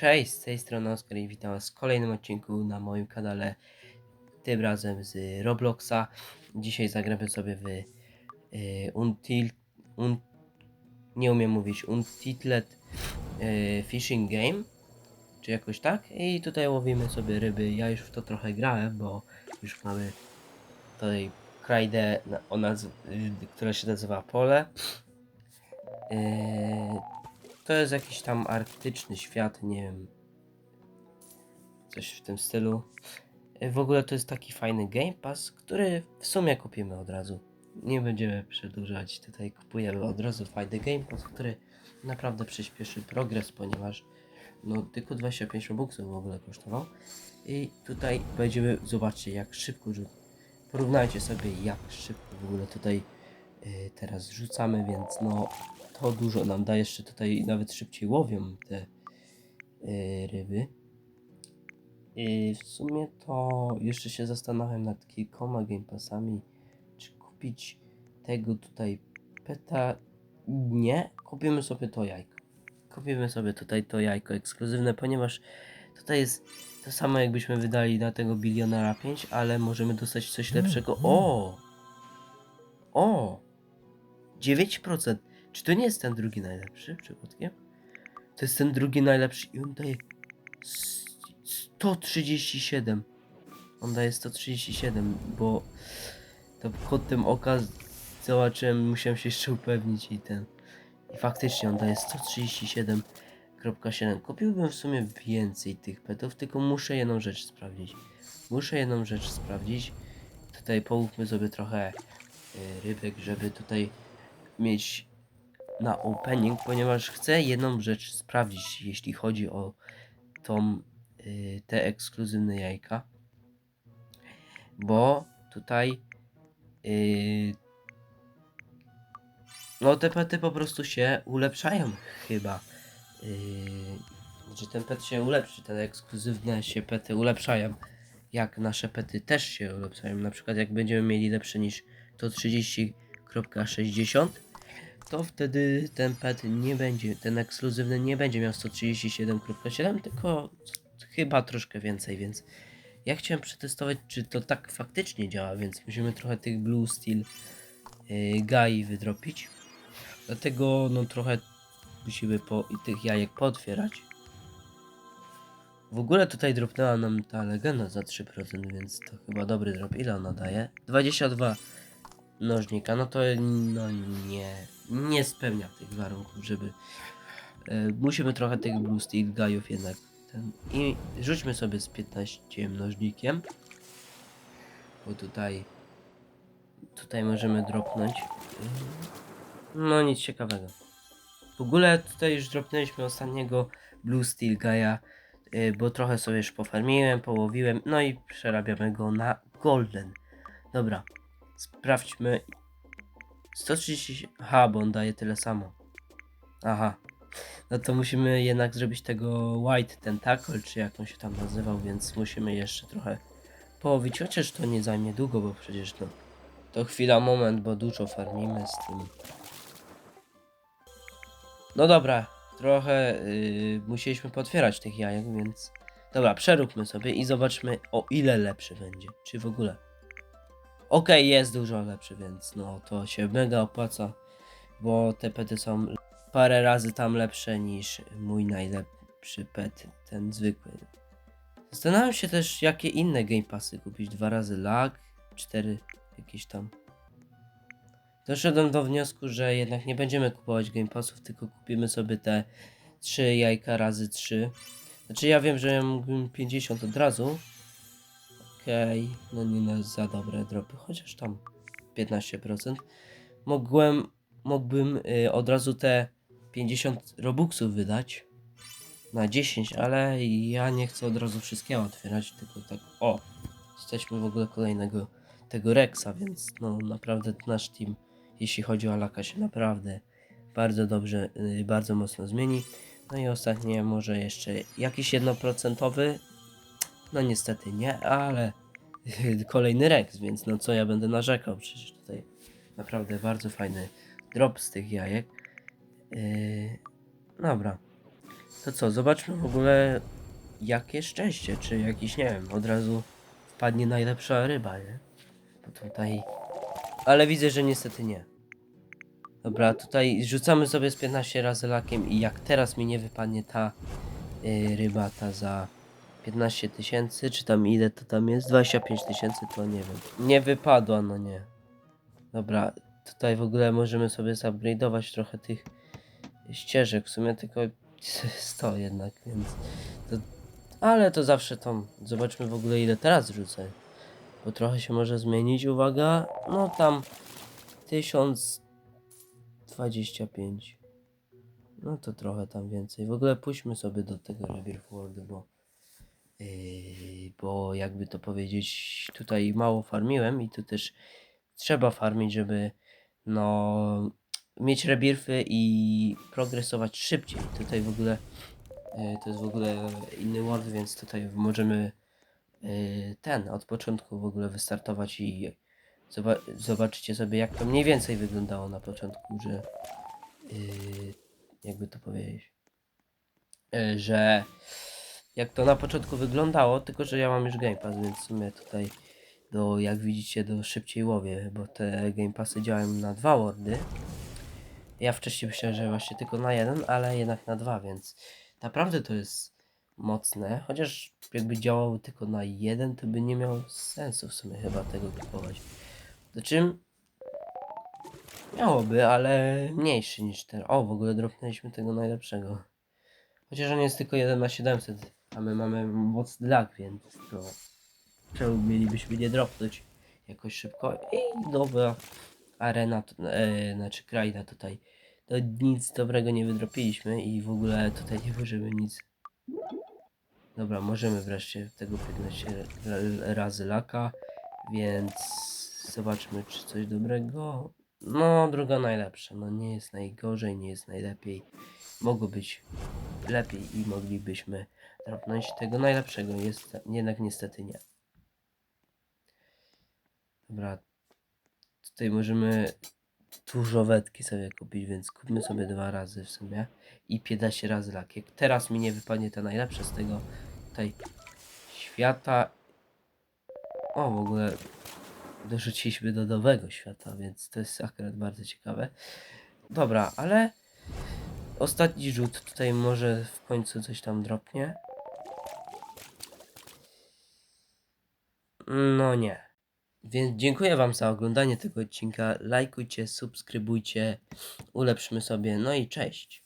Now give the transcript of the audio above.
Cześć, z tej strony Oskar i witam was w kolejnym odcinku na moim kanale. Tym razem z Robloxa. Dzisiaj zagramy sobie w y, Until... Un, nie umiem mówić. Untitled y, Fishing Game. Czy jakoś tak. I tutaj łowimy sobie ryby. Ja już w to trochę grałem, bo już mamy tutaj krajdę, y, która się nazywa Pole. Y, to jest jakiś tam arktyczny świat, nie wiem. Coś w tym stylu. W ogóle to jest taki fajny Game Pass, który w sumie kupimy od razu. Nie będziemy przedłużać, tutaj kupujemy od razu fajny Game Pass, który naprawdę przyspieszy progres, ponieważ no tylko 25 robuxów w ogóle kosztował. I tutaj będziemy, zobaczcie jak szybko rzut. Porównajcie sobie jak szybko w ogóle tutaj teraz rzucamy, więc no to dużo nam da. Jeszcze tutaj nawet szybciej łowią te y, ryby. I w sumie to jeszcze się zastanawiam nad kilkoma Game Passami, czy kupić tego tutaj peta. Nie, kupimy sobie to jajko. Kupimy sobie tutaj to jajko ekskluzywne, ponieważ tutaj jest to samo jakbyśmy wydali na tego bilionera 5, ale możemy dostać coś lepszego. O! O! 9%. Czy to nie jest ten drugi najlepszy przypadkiem? To jest ten drugi najlepszy i on daje s- 137. On daje 137, bo to kątem oka z- zobaczyłem, musiałem się jeszcze upewnić i ten. I faktycznie on daje 137.7. Kupiłbym w sumie więcej tych petów, tylko muszę jedną rzecz sprawdzić. Muszę jedną rzecz sprawdzić. Tutaj połówmy sobie trochę y, rybek, żeby tutaj mieć na opening, ponieważ chcę jedną rzecz sprawdzić, jeśli chodzi o tą, y, te ekskluzywne jajka. Bo tutaj y, no te pety po prostu się ulepszają chyba. Yy, ten pet się ulepszy, te ekskluzywne się pety ulepszają. Jak nasze pety też się ulepszają. Na przykład jak będziemy mieli lepsze niż to 30.60 to wtedy ten pet nie będzie, ten ekskluzywny nie będzie miał 137.7, tylko chyba troszkę więcej, więc ja chciałem przetestować, czy to tak faktycznie działa, więc musimy trochę tych Blue Steel yy, Gai wydropić. Dlatego no trochę musimy po, tych jajek pootwierać. W ogóle tutaj dropnęła nam ta legenda za 3%, więc to chyba dobry drop. Ile ona daje? 22 nożnika, no to no nie, nie spełnia tych warunków, żeby... E, musimy trochę tych Blue Steel Gajów jednak ten, I rzućmy sobie z 15 mnożnikiem. Bo tutaj... Tutaj możemy dropnąć. No nic ciekawego. W ogóle tutaj już dropnęliśmy ostatniego Blue Steel Gaia, y, bo trochę sobie już pofarmiłem, połowiłem, no i przerabiamy go na Golden. Dobra, sprawdźmy. 130... Aha, bo on daje tyle samo. Aha. No to musimy jednak zrobić tego White Tentacle, czy jak on się tam nazywał, więc musimy jeszcze trochę połowić, chociaż to nie zajmie długo, bo przecież no, to chwila, moment, bo dużo farmimy z tym. No dobra, trochę yy, musieliśmy potwierać tych jajek, więc... Dobra, przeróbmy sobie i zobaczmy o ile lepszy będzie, czy w ogóle. Okej, jest dużo lepszy, więc no to się mega opłaca, bo te pety są parę razy tam lepsze niż mój najlepszy pet, ten zwykły. Zastanawiam się też, jakie inne Game Passy kupić. Dwa razy lag, cztery jakieś tam. Doszedłem do wniosku, że jednak nie będziemy kupować Game Passów, tylko kupimy sobie te trzy jajka razy trzy. Znaczy ja wiem, że ja mógłbym 50 od razu. Okej, no nie na za dobre dropy, chociaż tam 15%. Mogłem, mógłbym y, od razu te 50 robuxów wydać na 10, ale ja nie chcę od razu wszystkiego otwierać, tylko tak o, jesteśmy w ogóle kolejnego tego Rexa, więc no naprawdę nasz team, jeśli chodzi o Alaka się naprawdę bardzo dobrze, y, bardzo mocno zmieni. No i ostatnie może jeszcze jakiś jednoprocentowy, no niestety nie, ale kolejny Rex, więc no co ja będę narzekał, przecież tutaj naprawdę bardzo fajny drop z tych jajek. Yy, dobra. To co, zobaczmy w ogóle jakie szczęście, czy jakiś, nie wiem, od razu wpadnie najlepsza ryba, nie? Bo tutaj... Ale widzę, że niestety nie. Dobra, tutaj rzucamy sobie z 15 razy lakiem i jak teraz mi nie wypadnie ta y, ryba, ta za 15 tysięcy, czy tam ile to tam jest? 25 tysięcy, to nie wiem. Nie wypadła, no nie. Dobra, tutaj w ogóle możemy sobie zupgrade'ować trochę tych ścieżek, w sumie tylko 100 jednak, więc to, ale to zawsze tą, zobaczmy w ogóle ile teraz rzucę, bo trochę się może zmienić, uwaga, no tam 1025, no to trochę tam więcej, w ogóle pójdźmy sobie do tego Rebirth World, bo bo jakby to powiedzieć, tutaj mało farmiłem i tu też trzeba farmić, żeby no mieć rebirfy i progresować szybciej. Tutaj w ogóle yy, to jest w ogóle inny world, więc tutaj możemy yy, ten od początku w ogóle wystartować i zoba- zobaczycie sobie jak to mniej więcej wyglądało na początku, że yy, jakby to powiedzieć, yy, że jak to na początku wyglądało, tylko że ja mam już Game Pass, więc w sumie tutaj do, jak widzicie, do szybciej łowię, bo te Game Passy działają na dwa wordy. Ja wcześniej myślałem, że właśnie tylko na jeden, ale jednak na dwa, więc naprawdę to jest mocne, chociaż jakby działało tylko na jeden, to by nie miało sensu w sumie chyba tego kupować. Do czym miałoby, ale mniejszy niż ten. O, w ogóle dropnęliśmy tego najlepszego. Chociaż on jest tylko 1 na 700, a my mamy mocny lag, więc to czemu mielibyśmy nie dropnąć jakoś szybko. I dobra arena, e, znaczy kraina tutaj. To nic dobrego nie wydropiliśmy i w ogóle tutaj nie możemy nic. Dobra, możemy wreszcie tego 15 ra- razy laka, więc zobaczmy czy coś dobrego. No, druga najlepsza. No nie jest najgorzej, nie jest najlepiej. Mogło być lepiej i moglibyśmy dropnąć tego najlepszego. Jest jednak niestety nie. Dobra. Tutaj możemy dużo wetki sobie kupić, więc kupmy sobie dwa razy w sumie i 15 razy lak. Jak teraz mi nie wypadnie to najlepsze z tego tutaj świata. O, w ogóle dorzuciliśmy do nowego świata, więc to jest akurat bardzo ciekawe. Dobra, ale ostatni rzut tutaj może w końcu coś tam dropnie. No nie. Więc dziękuję Wam za oglądanie tego odcinka. Lajkujcie, subskrybujcie, ulepszmy sobie. No i cześć.